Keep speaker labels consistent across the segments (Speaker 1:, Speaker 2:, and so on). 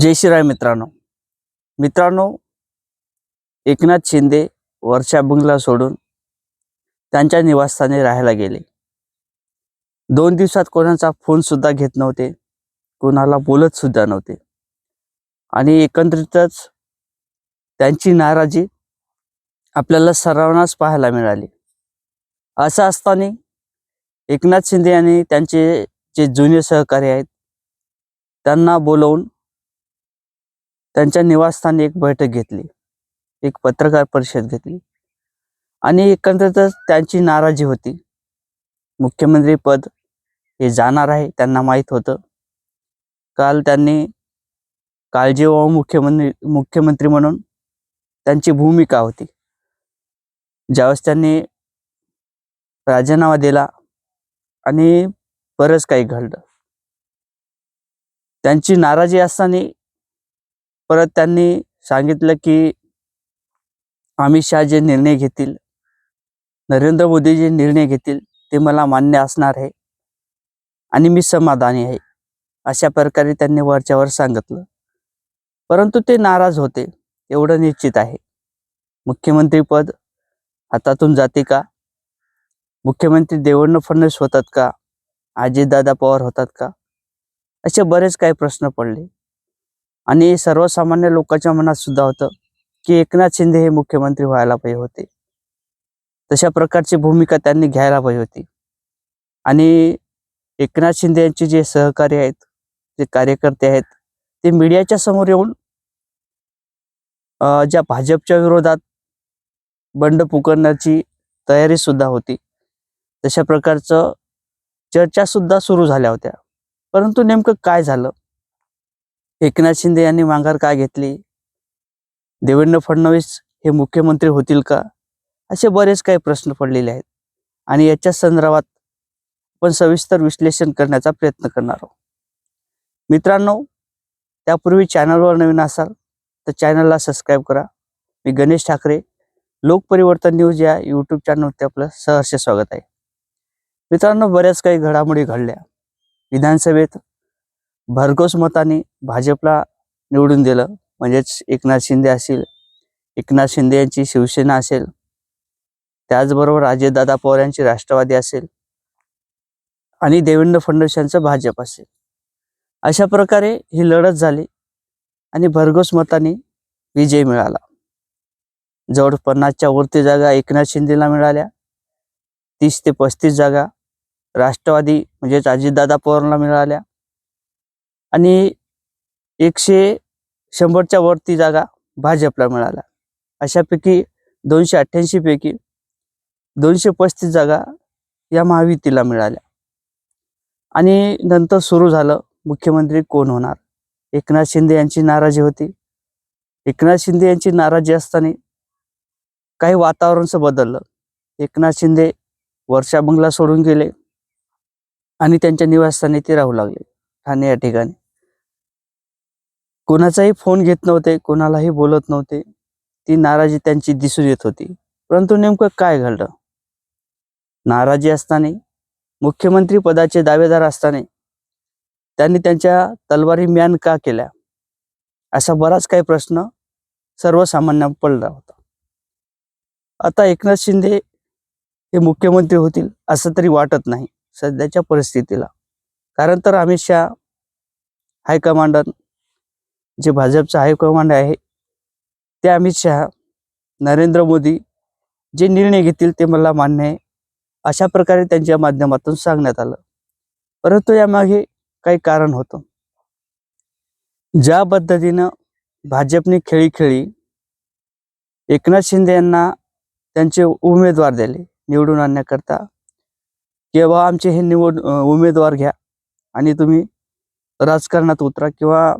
Speaker 1: जय श्रीराय मित्रांनो. मित्रांनो एकनाथ शिंदे वर्षा बंगला सोडून त्यांच्या निवासस्थानी राहायला गेले. दोन दिवसात कोणाचा फोनसुद्धा घेत नव्हते कोणाला बोलतसुद्धा नव्हते. आणि एकंदरीतच त्यांची नाराजी आपल्याला सर्वांनाच पाहायला मिळाली. असं असताना एकनाथ शिंदे यांनी त्यांचे जे जुने सहकारी आहेत त्यांना बोलवून त्यांच्या निवासस्थानी एक बैठक घेतली. एक पत्रकार परिषद घेतली. आणि एकंदरीतच त्यांची नाराजी होती. मुख्यमंत्री पद हे जाणार आहे त्यांना माहीत होतं. काल त्यांनी काळजी व मुख्यमंत्री मुख्यमंत्री म्हणून त्यांची भूमिका होती. ज्यावेळेस त्यांनी राजीनामा दिला आणि बरंच काही घडलं. त्यांची नाराजी असताना परत त्यांनी सांगितलं की अमित शहा जे निर्णय घेतील नरेंद्र मोदी जे निर्णय घेतील ते मला मान्य असणार आहे आणि मी समाधानी आहे अशा प्रकारे त्यांनी वरच्यावर सांगितलं. परंतु ते नाराज होते एवढं निश्चित आहे. मुख्यमंत्रीपद हातातून जाते का? मुख्यमंत्री देवेंद्र फडणवीस होतात का? अजितदादा पवार होतात का? असे बरेच काही प्रश्न पडले. आणि सर्वसामान्य लोकांच्या मनात सुद्धा होतं की एकनाथ शिंदे हे मुख्यमंत्री व्हायला पाहिजे होते. तशा प्रकारची भूमिका त्यांनी घ्यायला पाहिजे होती. आणि एकनाथ शिंदे यांचे जे सहकारी आहेत जे कार्यकर्ते आहेत ते मीडियाच्या समोर येऊन ज्या भाजपच्या विरोधात बंड पुकारण्याची तयारी सुद्धा होती. तशा प्रकारचं चर्चा सुद्धा सुरू झाल्या होत्या. परंतु नेमकं काय झालं? एकनाथ शिंदे यांनी माघार का घेतली? देवेंद्र फडणवीस हे मुख्यमंत्री होतील का? असे बरेच काही प्रश्न पडलेले आहेत. आणि याच्या संदर्भात आपण सविस्तर विश्लेषण करण्याचा प्रयत्न करणार आहोत. मित्रांनो त्यापूर्वी चॅनलवर नवीन असाल तर चॅनलला सबस्क्राईब करा. मी गणेश ठाकरे लोकपरिवर्तन न्यूज या यूट्यूब चॅनलवरती आपलं सहर्ष स्वागत आहे. मित्रांनो बऱ्याच काही घडामोडी घडल्या. विधानसभेत भरघोस मताने भाजपला निवडून दिलं. म्हणजेच एकनाथ शिंदे असेल एकनाथ शिंदे यांची शिवसेना असेल त्याचबरोबर अजयदादा पवार यांची राष्ट्रवादी असेल आणि देवेंद्र फडणवीस यांचं भाजप असेल. अशा प्रकारे ही लढत झाली आणि भरघोस मताने विजय मिळाला. जवळ पन्नासच्या वरती जागा एकनाथ शिंदेला मिळाल्या. तीस ते पस्तीस जागा राष्ट्रवादी म्हणजेच अजितदादा पवारला मिळाल्या. आणि एकशे शंभरच्या वरती जागा भाजपला मिळाल्या. अशापैकी दोनशे अठ्ठ्याऐंशीपैकी दोनशे पस्तीस जागा या महायुतीला मिळाल्या. आणि नंतर सुरू झालं मुख्यमंत्री कोण होणार? एकनाथ शिंदे यांची नाराजी होती. एकनाथ शिंदे यांची नाराजी असताना काही वातावरणचं बदललं. एकनाथ शिंदे वर्षा बंगला सोडून गेले आणि त्यांच्या निवासस्थानी ते राहू लागले. ठाणे या ठिकाणी. कोणाचाही फोन घेत नव्हते कोणालाही बोलत नव्हते. ती नाराजी त्यांची दिसून येत होती. परंतु नेमकं काय घडलं? नाराजी असताना मुख्यमंत्री पदाचे दावेदार असताना त्यांनी त्यांच्या तलवारी म्यान का केल्या? असा बराच काही प्रश्न सर्वसामान्य पडला होता. आता एकनाथ शिंदे हे मुख्यमंत्री होतील असं तरी वाटत नाही सध्याच्या परिस्थितीला. कारण तर अमित शहा हायकमांडर जे भाजपचं हायकमांड आहे ते अमित शहा नरेंद्र मोदी जे निर्णय घेतील ते मला मान्य आहे अशा प्रकारे त्यांच्या माध्यमातून सांगण्यात आलं. परंतु यामागे काही कारण होतं. ज्या पद्धतीनं भाजपने खेळी खेळी एकनाथ शिंदे यांना त्यांचे उमेदवार दिले निवडून आणण्याकरता किंवा आमचे हे निवड उमेदवार घ्या आणि तुम्ही राजकारणात उतरा किंवा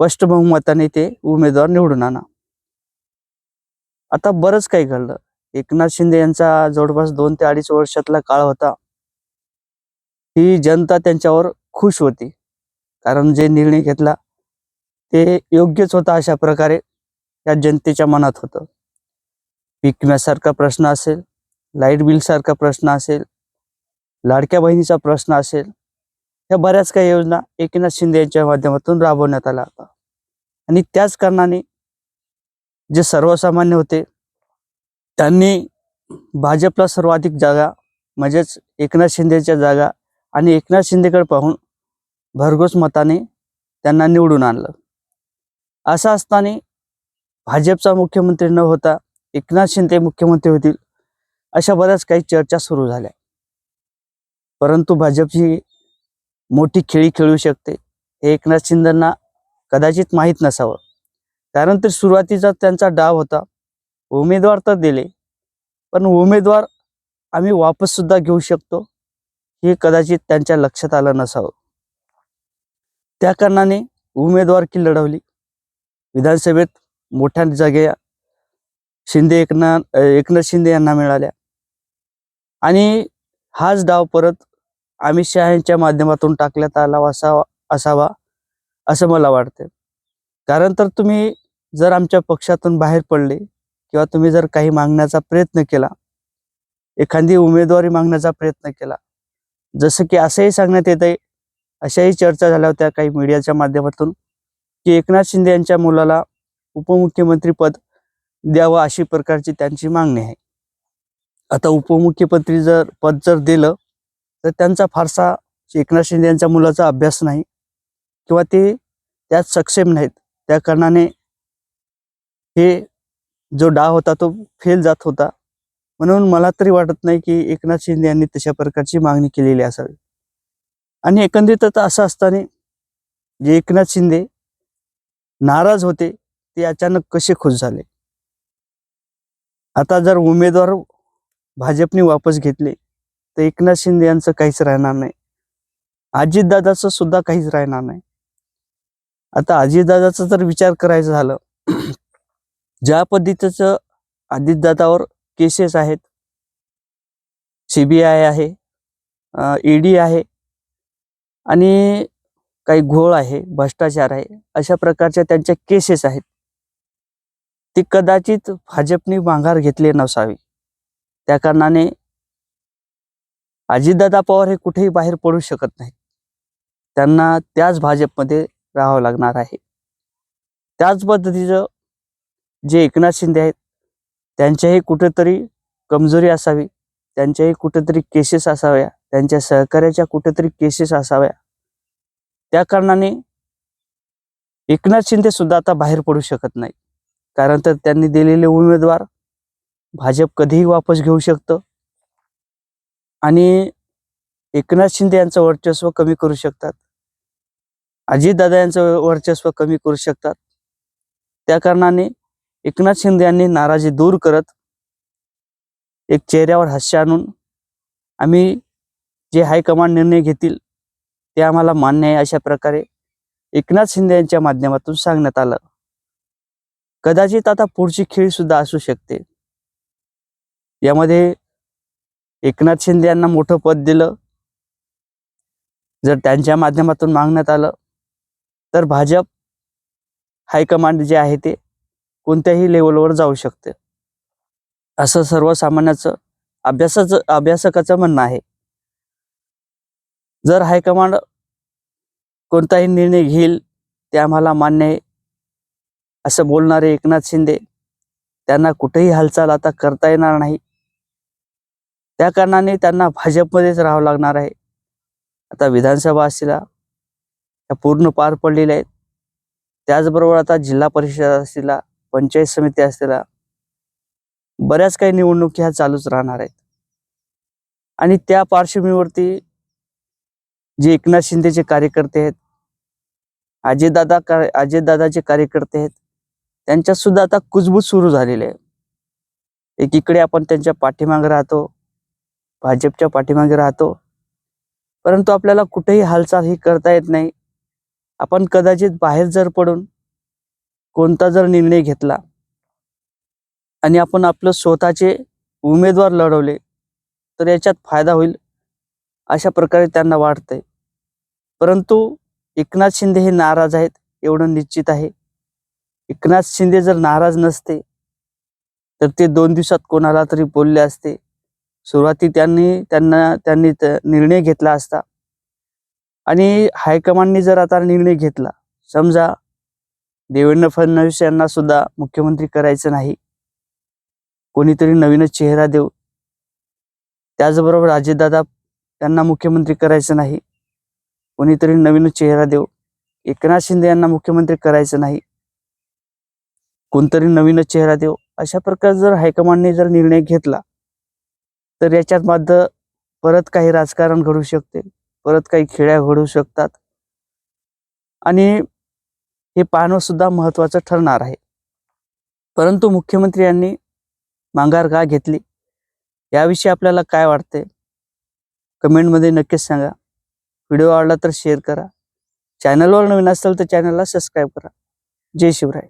Speaker 1: स्पष्ट बहुमताने ते उमेदवार निवडून आणा. आता बरंच काही घडलं. एकनाथ शिंदे यांचा जवळपास दोन ते अडीच वर्षातला काळ होता. ही जनता त्यांच्यावर खुश होती. कारण जे निर्णय घेतला ते योग्यच होता अशा प्रकारे या जनतेच्या मनात होतं. पीक विम्यासारखा प्रश्न असेल लाइट बिलसारखा प्रश्न असेल लाडक्या बहिणीचा प्रश्न असेल ह्या बऱ्याच काही योजना एकनाथ शिंदे यांच्या माध्यमातून राबवण्यात आल्या होता आणि त्याच कारणाने जे सर्वसामान्य होते त्यांनी भाजपला सर्वाधिक जागा म्हणजेच एकनाथ शिंदेच्या जागा आणि एकनाथ शिंदेकडे पाहून भरघोस मताने त्यांना निवडून आणलं. असं असताना भाजपचा मुख्यमंत्री न होता एकनाथ शिंदे मुख्यमंत्री होतील अशा बऱ्याच काही चर्चा सुरू झाल्या. परंतु भाजपची मोठी खेळी खेळू शकते. हे एकनाथ शिंदेंना कदाचित माहीत नसावं. कारण तर सुरुवातीचा त्यांचा डाव होता. उमेदवार तर दिले. पण उमेदवार आम्ही वापस सुद्धा घेऊ शकतो हे कदाचित त्यांच्या लक्षात आलं नसावं. त्या कारणाने उमेदवारकी लढवली. विधानसभेत मोठ्या जागे शिंदे एकनाथ एकनाथ शिंदे यांना मिळाल्या. आणि हाच डाव परत अमित शहा यांच्या माध्यमातून टाकण्यात आला असावा असावा असं मला वाटतं कारण तर तुम्ही जर आमच्या पक्षातून बाहेर पडले किंवा तुम्ही जर काही मागण्याचा प्रयत्न केला एखादी उमेदवारी मागण्याचा प्रयत्न केला जसं की असंही सांगण्यात येत आहे अशाही चर्चा झाल्या होत्या काही मीडियाच्या माध्यमातून की एकनाथ शिंदे यांच्या मुलाला उपमुख्यमंत्री पद द्यावं अशी प्रकारची त्यांची मागणी आहे. आता उपमुख्यमंत्री जर पद जर दिलं तर त्यांचा फारसा एकनाथ शिंदे यांच्या मुलाचा अभ्यास नाही किंवा ते त्यात सक्षम नाहीत. त्या कारणाने हे जो डाव होता तो फेल जात होता. म्हणून मला तरी वाटत नाही की एकनाथ शिंदे यांनी तशा प्रकारची मागणी केलेली असावी. आणि एकंदरीतच असं असताना जे एकनाथ शिंदे नाराज होते ते अचानक कसे खुश झाले? आता जर उमेदवार भाजपने वापस घेतले तर एकनाथ शिंदे यांचं काहीच राहणार नाही. अजितदादाचं सुद्धा काहीच राहणार नाही. आता अजितदादाचा जर विचार करायचा झालं ज्या पद्धतीचं अजितदादावर केसेस आहेत सीबीआय आहे ईडी आहे आणि काही घोळ आहे भ्रष्टाचार आहे अशा प्रकारच्या त्यांच्या केसेस आहेत. ती कदाचित भाजपने माघार घेतली नसावी. त्या कारणाने अजितदादा पवार हे कुठेही बाहेर पडू शकत नाहीत. त्यांना त्याच भाजपमध्ये राहावं लागणार आहे. त्याच पद्धतीचं जे एकनाथ शिंदे आहेत त्यांच्याही कुठेतरी कमजोरी असावी त्यांच्याही कुठेतरी केसेस असाव्या त्यांच्या सहकार्याच्या कुठेतरी केसेस असाव्या. त्या कारणाने एकनाथ शिंदे सुद्धा आता बाहेर पडू शकत नाही कारण तर त्यांनी दिलेले उमेदवार भाजप कधीही वापस घेऊ शकतं. आणि एकनाथ शिंदे यांचं वर्चस्व कमी करू शकतात. अजितदादा यांचं वर्चस्व कमी करू शकतात. त्या कारणाने एकनाथ शिंदे यांनी नाराजी दूर करत एक चेहऱ्यावर हास्य आणून आम्ही जे हायकमांड निर्णय घेतील ते आम्हाला मान्य आहे अशा प्रकारे एकनाथ शिंदे यांच्या माध्यमातून सांगण्यात आलं. कदाचित आता पुढची खेळ सुद्धा असू शकते. यामध्ये एकनाथ शिंदे यांना मोठं पद दिलं. जर त्यांच्या माध्यमातून मागण्यात आलं तर भाजप हायकमांड जे आहे ते कोणत्याही लेवलवर जाऊ शकते. असं सर्वसामान्याचं अभ्यासाचं अभ्यासकाचं म्हणणं आहे. जर हायकमांड कोणताही निर्णय घेईल ते आम्हाला मान्य आहे. असं बोलणारे एकनाथ शिंदे त्यांना कुठेही हालचाल आता करता येणार नाही. त्या कारणाने त्यांना भाजपमध्येच राहावं लागणार आहे. आता विधानसभा असतील त्या पूर्ण पार पडलेल्या आहेत. त्याचबरोबर आता जिल्हा परिषद असतील पंचायत समिती असतील बऱ्याच काही निवडणुकी ह्या चालूच राहणार आहेत. आणि त्या पार्श्वभूमीवरती जे एकनाथ शिंदेचे कार्यकर्ते आहेत अजितदादा का अजितदादाचे कार्यकर्ते आहेत त्यांच्यात सुद्धा आता कुजबूज सुरू झालेली आहे एकीकडे आपण त्यांच्या पाठीमागे राहतो भाजपच्या पाठीमागे राहतो. परंतु आपल्याला कुठेही हालचाल ही करता येत नाही. आपण कदाचित बाहेर जर पडून कोणता जर निर्णय घेतला आणि आपण आपलं स्वतःचे उमेदवार लढवले तर याच्यात फायदा होईल अशा प्रकारे त्यांना वाटतंय. परंतु एकनाथ शिंदे हे नाराज आहेत एवढं निश्चित आहे. एकनाथ शिंदे जर नाराज नसते तर ते दोन दिवसात कोणाला तरी बोलले असते. सुरुवाती त्यांनी त्यांना त्यांनी निर्णय घेतला असता. आणि हायकमांडनी जर आता निर्णय घेतला समजा देवेंद्र फडणवीस यांना सुद्धा मुख्यमंत्री करायचं नाही कोणीतरी नवीनच चेहरा देऊ त्याचबरोबर अजितदादा त्यांना मुख्यमंत्री करायचं नाही कोणीतरी नवीनच चेहरा देऊ एकनाथ शिंदे यांना मुख्यमंत्री करायचं नाही कोणतरी नवीनच चेहरा देऊ अशा प्रकारे जर हायकमांडने जर निर्णय घेतला तर याच्यात मात्र परत काही राजकारण घडू शकते. परत काही खेळ्या घडू शकतात. आणि हे पाहणं सुद्धा महत्वाचं ठरणार आहे. परंतु मुख्यमंत्री यांनी माघार का घेतली? याविषयी आपल्याला काय वाटते कमेंटमध्ये नक्कीच सांगा. व्हिडिओ आवडला तर शेअर करा. चॅनलवर नवीन असेल तर चॅनलला सबस्क्राईब करा. जय शिवराय.